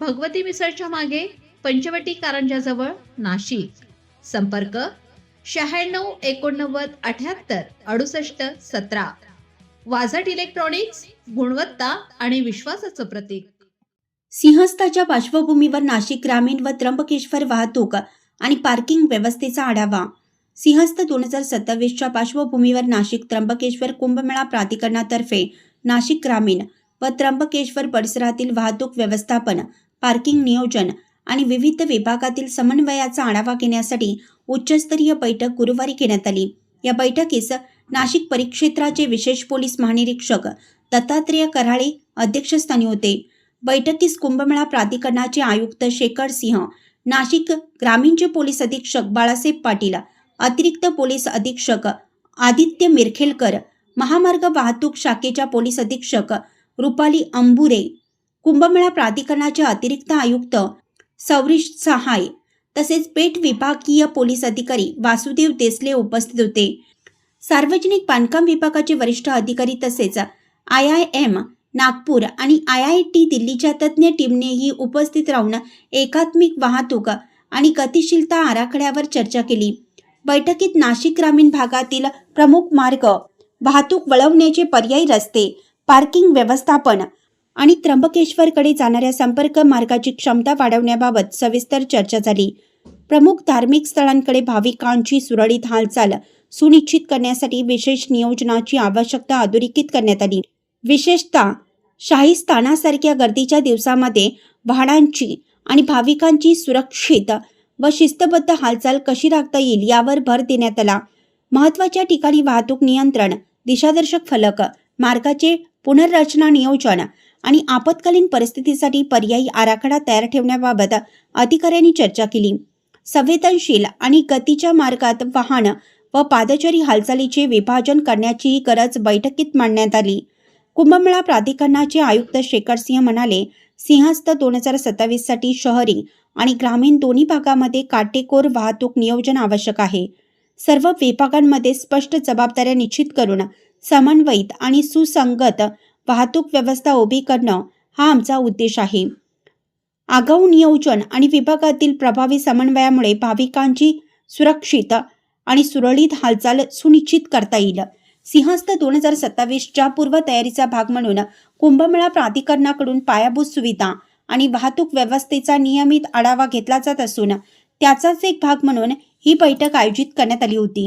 भगवती मिसळच्या मागे पंचवटी कारंजाजवळ नाशिक. संपर्क शहाण्णव एकोणनव्वद अठ्याहत्तर अडुसष्ट सतरा. वाझट इलेक्ट्रॉनिक्स गुणवत्ता आणि विश्वासाचं प्रतीक. सिंहस्थाच्या पार्श्वभूमीवर नाशिक ग्रामीण व त्र्यंबकेश्वर वाहतूक आणि पार्किंग व्यवस्थेचा आढावा. सिंहस्थ दोन हजार सत्तावीसच्या पार्श्वभूमीवर नाशिक त्र्यंबकेश्वर कुंभमेळा प्राधिकरणातर्फे नाशिक ग्रामीण व त्र्यंबकेश्वर परिसरातील वाहतूक व्यवस्थापन पार्किंग नियोजन आणि विविध विभागातील समन्वयाचा आढावा घेण्यासाठी उच्चस्तरीय बैठक गुरुवारी घेण्यात आली. या बैठकीस नाशिक परिक्षेत्राचे विशेष पोलीस महानिरीक्षक दत्तात्रेय कराळे अध्यक्षस्थानी होते. बैठकीस कुंभमेळा प्राधिकरणाचे आयुक्त शेखर सिंह नाशिक ग्रामीणचे पोलीस अधीक्षक बाळासाहेब पाटील अतिरिक्त पोलीस अधीक्षक आदित्य मिरखेलकर महामार्ग वाहतूक शाखेच्या पोलीस अधीक्षक रुपाली अंबुरे कुंभमेळा प्राधिकरणाचे अतिरिक्त आयुक्त सौरिश सहाय तसेच पेठ विभागीय पोलीस अधिकारी वासुदेव देसले उपस्थित होते. सार्वजनिक बांधकाम विभागाचे वरिष्ठ अधिकारी तसेच आय आय एम नागपूर आणि आय आय टी दिल्लीच्या तज्ज्ञ टीमनेही उपस्थित राहून एकात्मिक वाहतूक आणि गतिशीलता आराखड्यावर चर्चा केली. बैठकीत नाशिक ग्रामीण भागातील प्रमुख मार्ग वाहतूक वळवण्याचे पर्यायी रस्ते पार्किंग व्यवस्थापन आणि त्र्यंबकेश्वरकडे जाणाऱ्या संपर्क मार्गाची क्षमता वाढवण्याबाबत सविस्तर चर्चा झाली. प्रमुख धार्मिक स्थळांकडे भाविकांची सुरळीत हालचाल सुनिश्चित करण्यासाठी विशेष नियोजनाची आवश्यकता अधोरेखित करण्यात आली. विशेषतः शाही स्थानासारख्या गर्दीच्या दिवसामध्ये वाहनांची आणि भाविकांची सुरक्षित व शिस्तबद्ध हालचाल कशी राखता येईल यावर भर देण्यात आला. महत्त्वाच्या ठिकाणी वाहतूक नियंत्रण दिशादर्शक फलक मार्गाचे पुनर्रचना नियोजन आणि आपत्कालीन परिस्थितीसाठी पर्यायी आराखडा तयार ठेवण्याबाबत अधिकाऱ्यांनी चर्चा केली. संवेदनशील आणि गतीच्या मार्गात वाहन व पादचारी हालचालीचे विभाजन करण्याची गरज बैठकीत मांडण्यात आली. कुंभमेळा प्राधिकरणाचे आयुक्त शेखर सिंह म्हणाले सिंहस्थ दोन हजार सत्तावीससाठी शहरी आणि ग्रामीण दोन्ही भागामध्ये काटेकोर वाहतूक नियोजन आवश्यक आहे. सर्व विभागांमध्ये स्पष्ट जबाबदाऱ्या निश्चित करून समन्वयित आणि सुसंगत वाहतूक व्यवस्था उभी करणं हा आमचा उद्देश आहे. आगाऊ नियोजन आणि विभागातील प्रभावी समन्वयामुळे भाविकांची सुरक्षित आणि सुरळीत हालचाल सुनिश्चित करता येईल. सिंहस्थ दोन हजार सत्तावीसच्या पूर्वतयारीचा भाग म्हणून कुंभमेळा प्राधिकरणाकडून पायाभूत सुविधा आणि वाहतूक व्यवस्थेचा नियमित आढावा घेतला जात असून त्याचाच एक भाग म्हणून ही बैठक आयोजित करण्यात आली होती.